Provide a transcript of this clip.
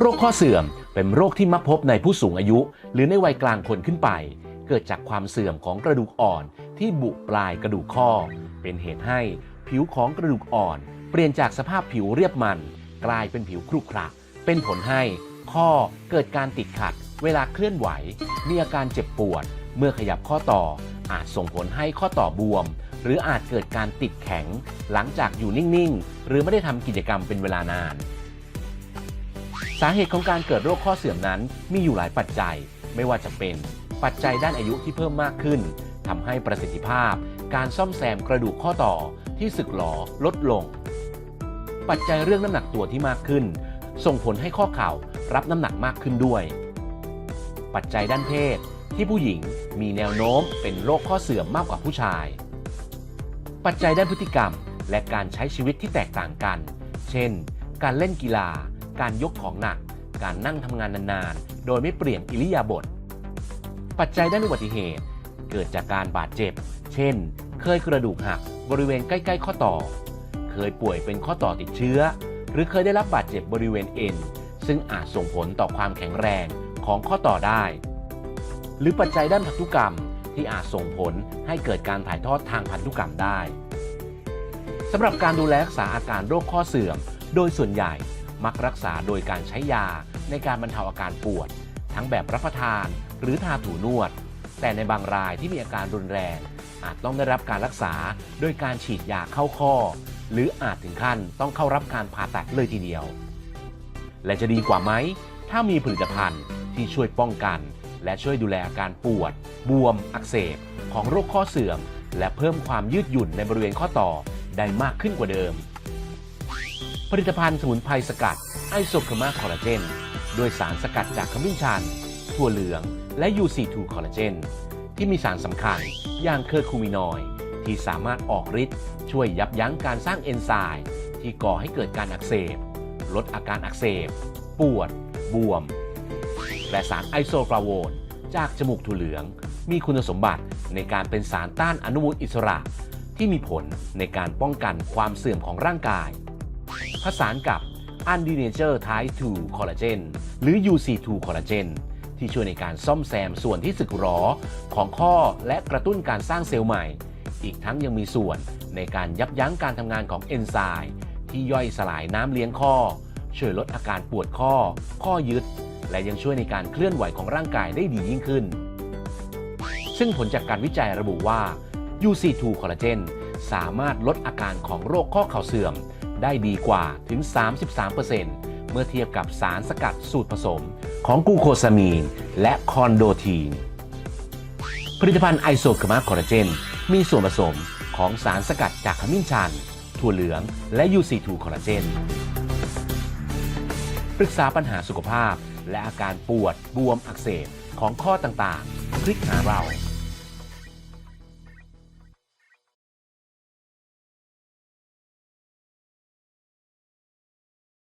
โรคข้อเสื่อมเป็นโรคที่มักพบในผู้สูงอายุ หรือในวัยกลางคนขึ้นไป เกิดจากความเสื่อมของกระดูกอ่อนที่บุปลายกระดูกข้อ เป็นเหตุให้ผิวของกระดูกอ่อน เปลี่ยนจากสภาพผิวเรียบมัน กลายเป็นผิวครุขระเป็นผลให้ข้อเกิดการติดขัด เวลาเคลื่อนไหว มีอาการเจ็บปวด เมื่อขยับข้อต่อ อาจส่งผลให้ข้อต่อบวม หรืออาจเกิดการติดแข็ง หลังจากอยู่นิ่ง ๆ หรือไม่ได้ทำกิจกรรมเป็นเวลานาน สาเหตุของการเกิดโรคข้อเสื่อมนั้นมีอยู่หลายปัจจัย ไม่ว่าจะเป็นปัจจัยด้านอายุที่เพิ่มมากขึ้นทำให้ประสิทธิภาพ การซ่อมแซมกระดูกข้อต่อที่สึกหรอลดลง ปัจจัยเรื่องน้ำหนักตัวที่มากขึ้น ส่งผลให้ข้อเข่ารับน้ำหนักมากขึ้นด้วย ปัจจัยด้านเพศ ที่ผู้หญิงมีแนวโน้มเป็นโรคข้อเสื่อมมากกว่าผู้ชาย ปัจจัยด้านพฤติกรรมและการใช้ชีวิตที่แตกต่างกัน เช่น การเล่นกีฬา การยกของหนัก การนั่งทำงานนานๆ โดยไม่เปลี่ยนอิริยาบถ ปัจจัยด้านอุบัติเหตุ เกิดจากการบาดเจ็บ เช่น เคยกระดูกหักบริเวณใกล้ๆ ข้อต่อ เคยป่วยเป็นข้อต่อติดเชื้อ หรือเคยได้รับบาดเจ็บบริเวณเอ็น ซึ่งอาจส่งผลต่อความแข็งแรงของข้อต่อได้ หรือปัจจัยด้านพันธุกรรมที่อาจส่งผลให้เกิดการถ่ายทอดทางพันธุกรรมได้สำหรับการดูแลรักษาอาการโรคข้อเสื่อม โดยส่วนใหญ่ มักรักษาโดยการใช้ยาในการบรรเทาอาการปวด ทั้งแบบรับประทานหรือทาถูนวด แต่ในบางรายที่มีอาการรุนแรง อาจต้องได้รับการรักษาโดยการฉีดยาเข้าข้อ หรืออาจถึงขั้นต้องเข้ารับการผ่าตัดเลยทีเดียว และจะดีกว่าไหม ถ้ามีผลิตภัณฑ์ที่ช่วยป้องกัน และช่วยดูแลอาการปวด บวม อักเสบ ของโรคข้อเสื่อม และเพิ่มความยืดหยุ่นในบริเวณข้อต่อได้มากขึ้นกว่าเดิม ผลิตภัณฑ์สมุนไพรสกัดไอโซครมาคอลลาเจนด้วยสารสกัดจากขมิ้นชันถั่วเหลือง และ UC2 คอลลาเจนที่มีสารสำคัญอย่างเคอร์คูมินอยที่สามารถออกฤทธิ์ช่วยยับยั้งการสร้างเอนไซม์ที่ก่อให้เกิดการอักเสบ ลดอาการอักเสบ ปวด บวม และสารไอโซฟลาโวนจากจมูกถั่วเหลือง มีคุณสมบัติในการเป็นสารต้านอนุมูลอิสระ ที่มีผลในการป้องกันความเสื่อมของร่างกาย ผสานกับ u n d e n a t u r e Type 2 Collagen หรือ UC2 Collagen ที่ช่วยในการซ่อมแซมส่วนที่สึกหรอของข้อและกระตุ้นการสร้างเซลล์ใหม่ อีกทั้งยังมีส่วนในการยับยั้งการทำงานของเอนไซม์ที่ย่อยสลายน้ำเลี้ยงข้อ ช่วยลดอาการปวดข้อ ข้อยึด และยังช่วยในการเคลื่อนไหวของร่างกายได้ดียิ่งขึ้น ซึ่งผลจากการวิจัยระบุว่า UC2 Collagen สามารถลดอาการของโรคข้อเข่าเสื่อม ได้ดีกว่าถึง 33%เมื่อเทียบกับสารสกัดสูตรผสมของกูโคซามีน และคอนโดทีน ผลิตภัณฑ์ไอโซคามาคอลลาเจน มีส่วนผสมของสารสกัดจากขมิ้นชัน ถั่วเหลือง และ UC2 คอลลาเจน ปรึกษาปัญหาสุขภาพ และอาการปวด บวมอักเสบของข้อต่างๆ คลิกหาเรา